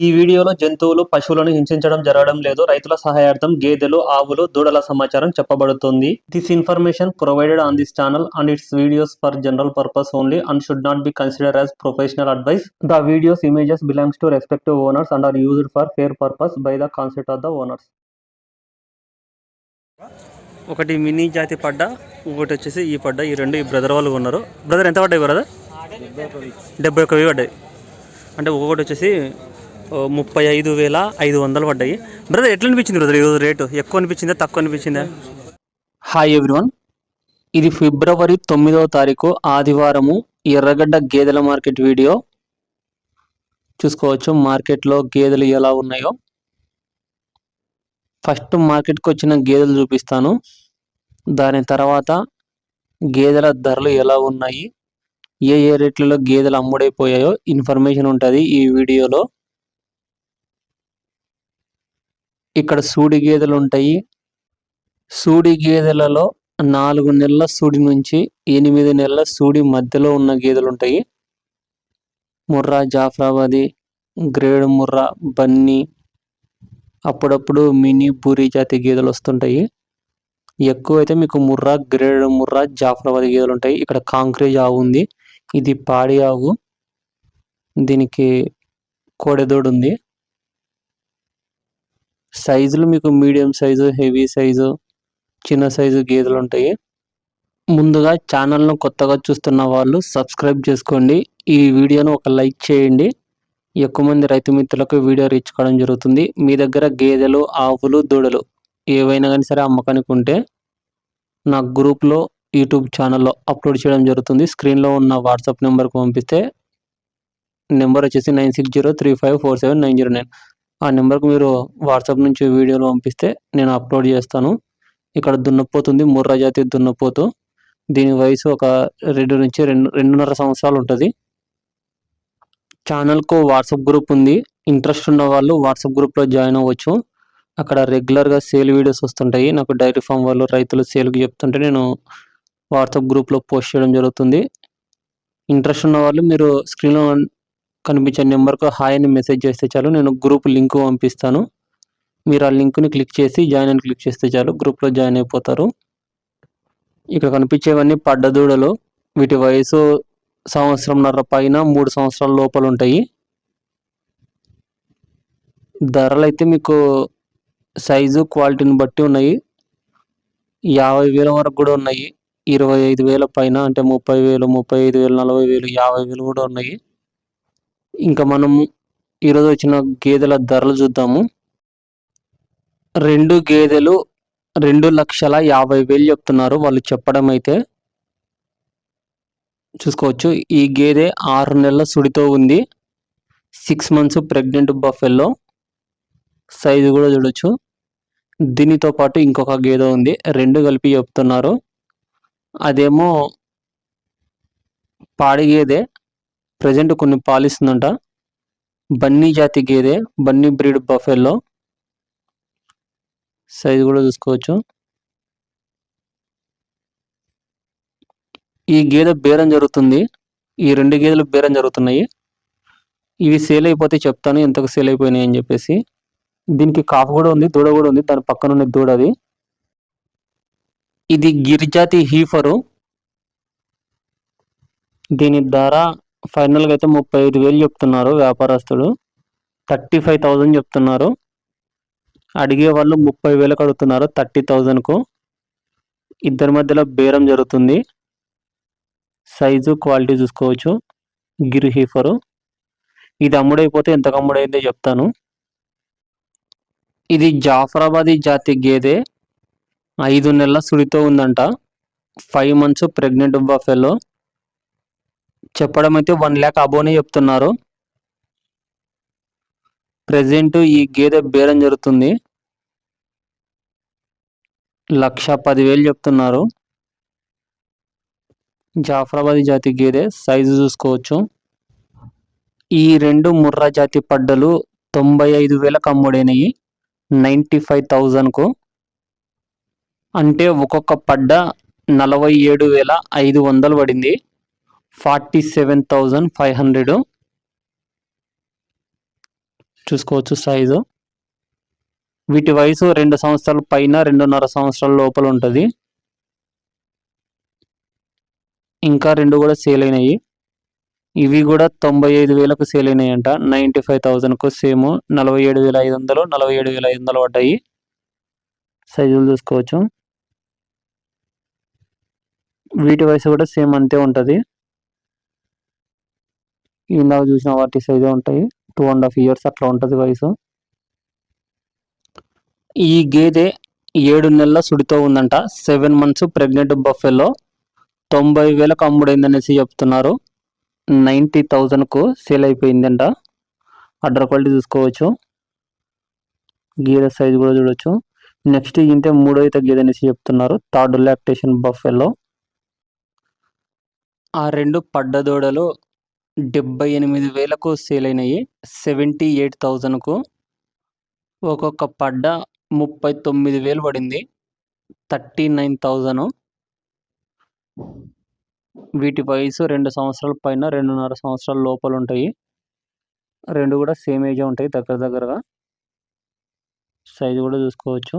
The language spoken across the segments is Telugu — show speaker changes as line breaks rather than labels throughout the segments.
ఈ వీడియోలో జంతువులు పశువులను హింసించడం జరగడం లేదు. రైతుల సహాయార్థం గేదెలు ఆవులు దూడల సమాచారం చెప్పబడుతుంది. This information provided on this channel and its videos for general purpose only and should not be consider as professional advice the videos images belongs to respective owners and are used for fair purpose by the concept of the owners ఒకటి మినీ జాతి పడ్డ ఇంకోటి వచ్చేసి ఈ పడ్డ. ఈ రెండు ఈ బ్రదర్ వాళ్ళు ఉన్నారు బ్రదర్ ఎంత పడ్డాయి బ్రదర్ డెబ్బై ఒక పడ్డాయి. అంటే ఒక్కొక్కటి వచ్చేసి ముప్పై ఐదు వేల ఐదు వందలు పడ్డాయి. బ్రదర్ ఎట్లా అనిపించింది బ్రదర్ ఈరోజు రేటు ఎక్కువ అనిపించిందా తక్కువ అనిపించిందా? హాయ్ ఎవ్రీవన్ ఇది ఫిబ్రవరి తొమ్మిదవ తారీఖు ఆదివారము ఎర్రగడ్డ గేదెల మార్కెట్ వీడియో. చూసుకోవచ్చు మార్కెట్లో గేదెలు ఎలా ఉన్నాయో. ఫస్ట్ మార్కెట్కి వచ్చిన గేదెలు చూపిస్తాను. దాని తర్వాత గేదెల ధరలు ఎలా ఉన్నాయి ఏ ఏ రేట్లలో గేదెలు అమ్ముడైపోయాయో ఇన్ఫర్మేషన్ ఉంటుంది ఈ వీడియోలో. ఇక్కడ సూడి గేదెలు ఉంటాయి. సూడి గేదెలలో నాలుగు నెలల సూడి నుంచి ఎనిమిది నెలల సూడి మధ్యలో ఉన్న గేదెలు ఉంటాయి. ముర్రా జాఫ్రాబాది గ్రేడ్ ముర్రా బన్నీ అప్పుడప్పుడు మినీ పూరి జాతి గేదెలు వస్తుంటాయి. ఎక్కువ అయితే మీకు ముర్రా గ్రేడ్ ముర్రా జాఫ్రాబాది గేదెలు ఉంటాయి. ఇక్కడ కాంక్రీట్ ఆవు ఉంది. ఇది పాడి ఆవు. దీనికి కోడెదోడు ఉంది. సైజులు మీకు మీడియం సైజు హెవీ సైజు చిన్న సైజు గేదెలు ఉంటాయి. ముందుగా ఛానల్ను కొత్తగా చూస్తున్న వాళ్ళు సబ్స్క్రైబ్ చేసుకోండి. ఈ వీడియోను ఒక లైక్ చేయండి. ఎక్కువ మంది రైతు మిత్రులకు వీడియో రీచ్ కావడం జరుగుతుంది. మీ దగ్గర గేదెలు ఆవులు దూడలు ఏవైనా కానీ సరే అమ్మకానికి ఉంటే నా గ్రూప్లో యూట్యూబ్ ఛానల్లో అప్లోడ్ చేయడం జరుగుతుంది. స్క్రీన్లో ఉన్న వాట్సాప్ నెంబర్కి పంపిస్తే నెంబర్ వచ్చేసి nine six zero three five four seven nine zero nine. ఆ నెంబర్కి మీరు వాట్సాప్ నుంచి వీడియోలు పంపిస్తే నేను అప్లోడ్ చేస్తాను. ఇక్కడ దున్నపోతుంది ముర్రా జాతి దున్నపోతు. దీని వయసు ఒక రెండు నుంచి రెండు రెండున్నర సంవత్సరాలు ఉంటుంది. ఛానల్కు వాట్సాప్ గ్రూప్ ఉంది. ఇంట్రెస్ట్ ఉన్న వాళ్ళు వాట్సాప్ గ్రూప్లో జాయిన్ అవ్వచ్చు. అక్కడ రెగ్యులర్గా సేల్ వీడియోస్ వస్తుంటాయి. నాకు డైరీ ఫామ్ వాళ్ళు రైతులు సేల్కి చెప్తుంటే నేను వాట్సాప్ గ్రూప్లో పోస్ట్ చేయడం జరుగుతుంది. ఇంట్రెస్ట్ ఉన్న వాళ్ళు మీరు స్క్రీన్లో కనిపించే నెంబర్కు హాయ్ అని మెసేజ్ చేస్తే చాలు. నేను గ్రూప్ లింక్ పంపిస్తాను. మీరు ఆ లింక్ని క్లిక్ చేసి జాయిన్ అని క్లిక్ చేస్తే చాలు. గ్రూప్లో జాయిన్ అయిపోతారు. ఇక్కడ కనిపించేవన్నీ పడ్డదూడలు. వీటి వయసు సంవత్సరంన్నర పైన మూడు సంవత్సరాల లోపల ఉంటాయి. ధరలు అయితే మీకు సైజు క్వాలిటీని బట్టి ఉన్నాయి. యాభై వేల వరకు కూడా ఉన్నాయి. ఇరవై ఐదు వేల పైన అంటే ముప్పై వేలు ముప్పై ఐదు వేలు నలభై వేలు యాభై వేలు కూడా ఉన్నాయి. ఇంకా మనము ఈరోజు వచ్చిన గేదెల ధరలు చూద్దాము. రెండు గేదెలు రెండు లక్షల యాభై వేలు చెప్తున్నారు. వాళ్ళు చెప్పడం అయితే చూసుకోవచ్చు. ఈ గేదె ఆరు నెలల సుడితో ఉంది. Six months pregnant buffalo size కూడా చూడొచ్చు. దీనితో పాటు ఇంకొక గేదె ఉంది. రెండు కలిపి చెప్తున్నారు. అదేమో పాడి గేదె. ప్రజెంట్ కొన్ని పాలిస్తుందంట బన్నీ జాతి గేదె బన్నీ బ్రీడ్ బఫెల్లో సైజు కూడా చూసుకోవచ్చు. ఈ గేదె బేరం జరుగుతుంది. ఈ రెండు గేదెలు బేరం జరుగుతున్నాయి. ఇవి సేల్ అయిపోతే చెప్తాను ఎంతకు సేల్ అయిపోయినాయి అని చెప్పేసి. దీనికి కాఫ్ కూడా ఉంది దూడ కూడా ఉంది దాని పక్కన ఉన్న దూడ అది. ఇది గిరిజాతి హీఫరు. దీని ధర ఫైనల్గా అయితే ముప్పై ఐదు వేలు చెప్తున్నారు వ్యాపారస్తుడు థర్టీ ఫైవ్ థౌజండ్ చెప్తున్నారు. అడిగే వాళ్ళు ముప్పై వేలకు అడుగుతున్నారు థర్టీ థౌజండ్కు ఇద్దరి మధ్యలో బేరం జరుగుతుంది. సైజు క్వాలిటీ చూసుకోవచ్చు. గిరి హీఫరు. ఇది అమ్ముడైపోతే ఎంతకు అమ్ముడైందో చెప్తాను. ఇది జాఫరాబాదీ జాతి గేదె. ఐదు నెలల సుడితో ఉందంట. Five months pregnant buffalo. చెప్పడం అయితే వన్ ల్యాక్ అబోనే చెప్తున్నారు. ప్రజెంట్ ఈ గేదె బేరం జరుగుతుంది. లక్ష పదివేలు చెప్తున్నారు. జాఫరాబాద్ జాతి గేదె సైజు చూసుకోవచ్చు. ఈ రెండు ముర్రా జాతి పడ్డలు తొంభై ఐదు వేలకు అమ్ముడైనవి నైంటీ ఫైవ్ థౌజండ్కు అంటే ఒక్కొక్క పడ్డ నలభై ఏడు వేల ఐదు వందలు పడింది. Forty seven thousand five hundred. చూసుకోవచ్చు సైజు వీటి వయసు రెండు సంవత్సరాల పైన రెండున్నర సంవత్సరాల లోపల ఉంటుంది. ఇంకా రెండు కూడా సేల్ అయినాయి. ఇవి కూడా తొంభై ఐదు వేలకు సేల్ అయినాయంట. నైంటీ ఫైవ్ థౌజండ్కు సేమ్ నలభై ఏడు వేల ఐదు వందలు నలభై ఏడు వేల ఐదు వందలు పడ్డాయి. సైజులు చూసుకోవచ్చు. వీటి వయసు కూడా సేమ్ అంతే ఉంటుంది. ఇందాక చూసిన వాటి సైజే ఉంటాయి. టూ అండ్ హాఫ్ ఇయర్స్ అట్లా ఉంటుంది వయసు. ఈ గేదె ఏడు నెలల సుడితో ఉందంట. సెవెన్ మంత్స్ ప్రెగ్నెంట్ బఫెలో తొంభై వేలకు అమ్ముడైందనేసి చెప్తున్నారు. నైంటీ థౌజండ్కు సేల్ అయిపోయిందంట. అడ్డర్ క్వాలిటీ చూసుకోవచ్చు. గేదె సైజ్ కూడా చూడొచ్చు. నెక్స్ట్ ఇంతే మూడో అయితే గేదె అనేసి చెప్తున్నారు. థర్డ్ లాక్టేషన్ బఫెలో ఆ రెండు పడ్డదోడలు డెబ్బై ఎనిమిది వేలకు సేల్ అయినాయి సెవెంటీ ఎయిట్ థౌజండ్కు ఒక్కొక్క పడ్డ ముప్పై తొమ్మిది వేలు పడింది. థర్టీ నైన్ థౌజండ్ వీటి వయసు రెండు సంవత్సరాల పైన రెండున్నర సంవత్సరాల లోపల ఉంటాయి. రెండు కూడా సేమ్ ఏజే ఉంటాయి దగ్గర దగ్గరగా. సైజు కూడా చూసుకోవచ్చు.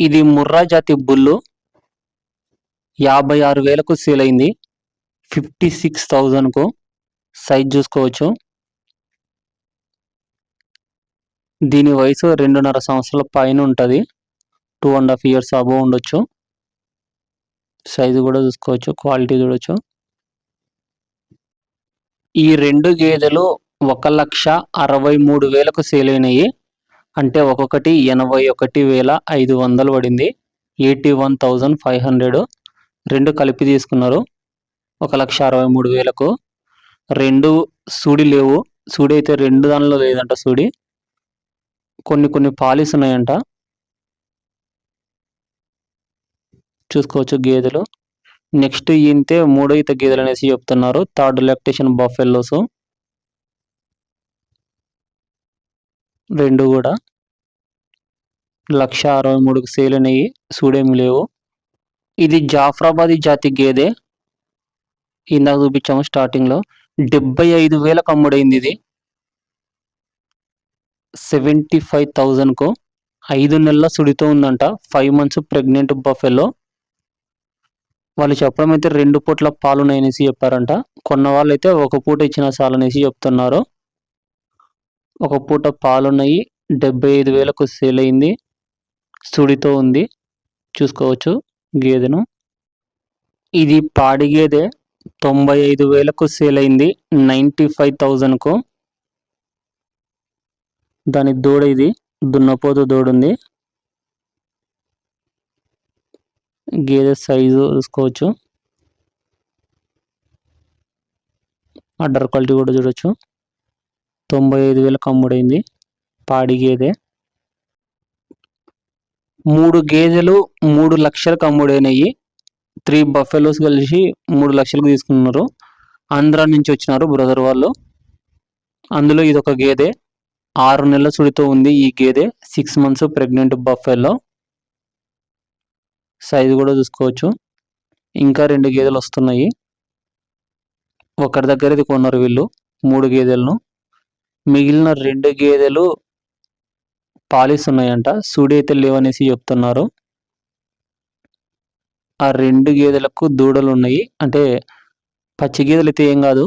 ఇది ముర్రా జాతి బుల్లు. యాభై ఆరు వేలకు సేల్ అయింది ఫిఫ్టీ సిక్స్ థౌజండ్కు సైజ్ చూసుకోవచ్చు. దీని వయసు రెండున్నర సంవత్సరాల పైన ఉంటుంది. Two and half years above ఉండొచ్చు. సైజు కూడా చూసుకోవచ్చు క్వాలిటీ చూడొచ్చు. ఈ రెండు గేదెలు ఒక లక్ష అరవై మూడు వేలకు సేల్ అయినాయి. అంటే ఒక్కొక్కటి ఎనభై ఒకటి వేల ఐదు వందలు పడింది. Eighty one thousand five hundred రెండు కలిపి తీసుకున్నారు. ఒక లక్ష అరవై మూడు వేలకు రెండు సూడి లేవు. సూడి అయితే రెండు దానిలో లేదంట సూడి. కొన్ని కొన్ని పాలిస్ ఉన్నాయంట. చూసుకోవచ్చు గేదెలు. నెక్స్ట్ ఇంతే మూడో ఈత గేదెలు అనేసి చెప్తున్నారు. థర్డ్ లెక్టేషన్ బఫెల్లోస్ రెండు కూడా. లక్ష అరవై మూడుకు సేల్ అనేవి సూడేమి లేవు. ఇది జాఫ్రాబాదీ జాతి గేదె. ఇందాక చూపించాము స్టార్టింగ్లో డెబ్బై ఐదు వేలకు అమ్ముడైంది ఇది. సెవెంటీ ఫైవ్ థౌజండ్కు ఐదు నెలల సుడితో ఉందంట. Five months pregnant buffalo. వాళ్ళు చెప్పడం అయితే రెండు పూట్ల పాలు ఉన్నాయనేసి చెప్పారంట. కొన్న వాళ్ళు అయితే ఒక పూట ఇచ్చిన చాలనేసి చెప్తున్నారు. ఒక పూట పాలున్నాయి. డెబ్బై ఐదు వేలకు సేల్ అయింది. సుడితో ఉంది. చూసుకోవచ్చు గేదెను. ఇది పాడి గేదె తొంభై ఐదు వేలకు సేల్ అయింది. నైంటీ ఫైవ్ థౌజండ్కు. దాని దూడ ఇది. దున్నపోతు దూడుంది. గేదె సైజు చూసుకోవచ్చు. అడ్డర్ క్వాలిటీ కూడా చూడొచ్చు. తొంభై ఐదు వేలకు అమ్ముడైంది. పాడి గేదె. మూడు గేదెలు మూడు లక్షలకు అమ్ముడైనవి త్రీ బఫెలోస్ కలిసి మూడు లక్షలకు తీసుకున్నారు. ఆంధ్ర నుంచి వచ్చినారు బ్రదర్ వాళ్ళు. అందులో ఇది ఒక గేదె. ఆరు నెలల సుడితో ఉంది ఈ గేదె. Six months pregnant buffalo size కూడా చూసుకోవచ్చు. ఇంకా రెండు గేదెలు వస్తున్నాయి. ఒకరి దగ్గర ఇది కొన్నారు వీళ్ళు మూడు గేదెలను. మిగిలిన రెండు గేదెలు పాలిస్తున్నాయంట. సుడి సూడి అయితే లేవనేసి చెప్తున్నారు. ఆ రెండు గేదెలకు దూడలు ఉన్నాయి అంటే పచ్చి గేదెలు అయితే ఏం కాదు.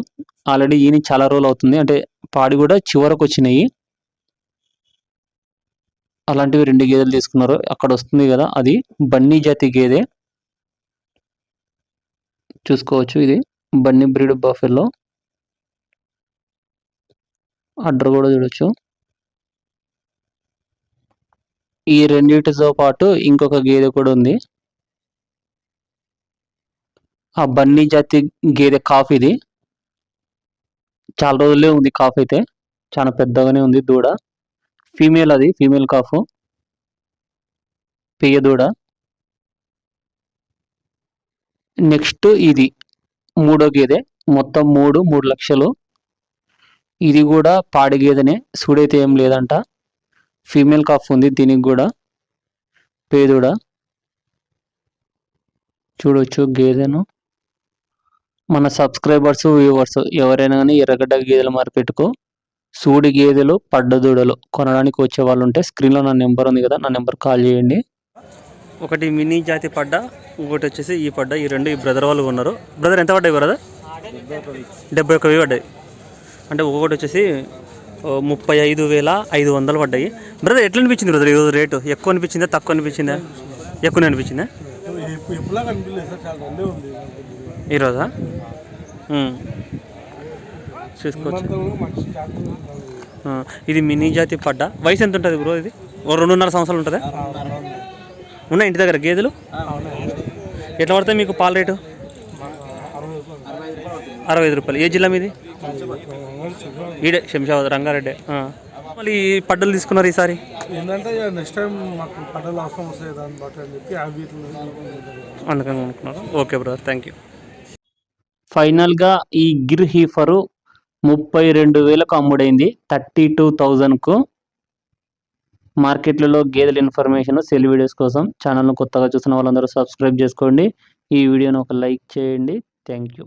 ఆల్రెడీ ఈయన చాలా రోజులు అవుతుంది. అంటే పాడి కూడా చివరకు వచ్చినాయి. అలాంటివి రెండు గేదెలు తీసుకున్నారు. అక్కడ వస్తుంది కదా అది బన్నీ జాతి గేదె. చూసుకోవచ్చు ఇది. Bunny breed buffalo. అడ్డర్ కూడా చూడొచ్చు. ఈ రెండింటితో పాటు ఇంకొక గేదె కూడా ఉంది. ఆ బన్నీ జాతి గేదె కాఫ్ ఇది. చాలా రోజులే ఉంది కాఫ్ అయితే. చాలా పెద్దగానే ఉంది దూడ. ఫీమేల్ అది ఫీమేల్ కాఫ్. పెయ్య దూడ. నెక్స్ట్ ఇది మూడో గేదె. మొత్తం మూడు మూడు లక్షలు. ఇది కూడా పాడి గేదెనే. సూడైతే ఏం లేదంట. ఫీమేల్ కాఫ్ ఉంది దీనికి కూడా. పేదూడ చూడొచ్చు గేదెను. మన సబ్స్క్రైబర్స్ వ్యూవర్స్ ఎవరైనా కానీ ఎర్రగడ్డ గేదెల మార్కెట్కు సూడి గేదెలు పడ్డదూడలు కొనడానికి వచ్చే వాళ్ళు ఉంటే స్క్రీన్లో నా నెంబర్ ఉంది కదా నా నెంబర్ కాల్ చేయండి. ఒకటి మినీ జాతి పడ్డ ఇంకోటి వచ్చేసి ఈ పడ్డ ఈ రెండు ఈ బ్రదర్ వాళ్ళు ఉన్నారు బ్రదర్ ఎంత పడ్డాయి బ్రదర్? డెబ్బై ఒక్క వెయ్యి పడ్డాయి. అంటే ఒక్కొక్కటి వచ్చేసి ముప్పై ఐదు వేల ఐదు వందలు పడ్డాయి. బ్రదర్ ఎట్లా అనిపించింది బ్రదర్ ఈరోజు రేటు? ఎక్కువ అనిపించిందా తక్కువ అనిపించిందా? ఎక్కువ అనిపించిందా? ఈరోజా. చూసుకోవచ్చు. ఇది మినీ జాతి పడ్డ? వయసు ఎంత ఉంటుంది బ్రో ఇది? ఓ రెండున్నర సంవత్సరాలు ఉంటుందా? ఉన్నాయి ఇంటి దగ్గర గేదెలు? ఎట్లా పడతాయి మీకు పాల రేటు? అరవై ఐదు రూపాయలు. ఏ జిల్లా మీది? ఈడే శంషాబాద్ రంగారెడ్డి. ఆ. మళ్ళీ ఈ పడ్డలు తీసుకున్నారు ఈసారి?
ఏంటంటే నెక్స్ట్ టైం మాకు పడ్డలు అవసరం వస్తాయి దాన్ని బట్టి అని చెప్పి ఆ వీటిలో
అందుకని అనుకున్నారు ఓకే బ్రదర్ థ్యాంక్ యూ ఫైనల్గా ఈ గిర్ హీఫరు ముప్పై రెండు వేలకు అమ్ముడైంది. థర్టీ టూ థౌజండ్కు మార్కెట్లలో గేదెల ఇన్ఫర్మేషన్ సెల్ వీడియోస్ కోసం ఛానల్ను కొత్తగా చూసిన వాళ్ళందరూ సబ్స్క్రైబ్ చేసుకోండి. ఈ వీడియోను ఒక లైక్ చేయండి. Thank you.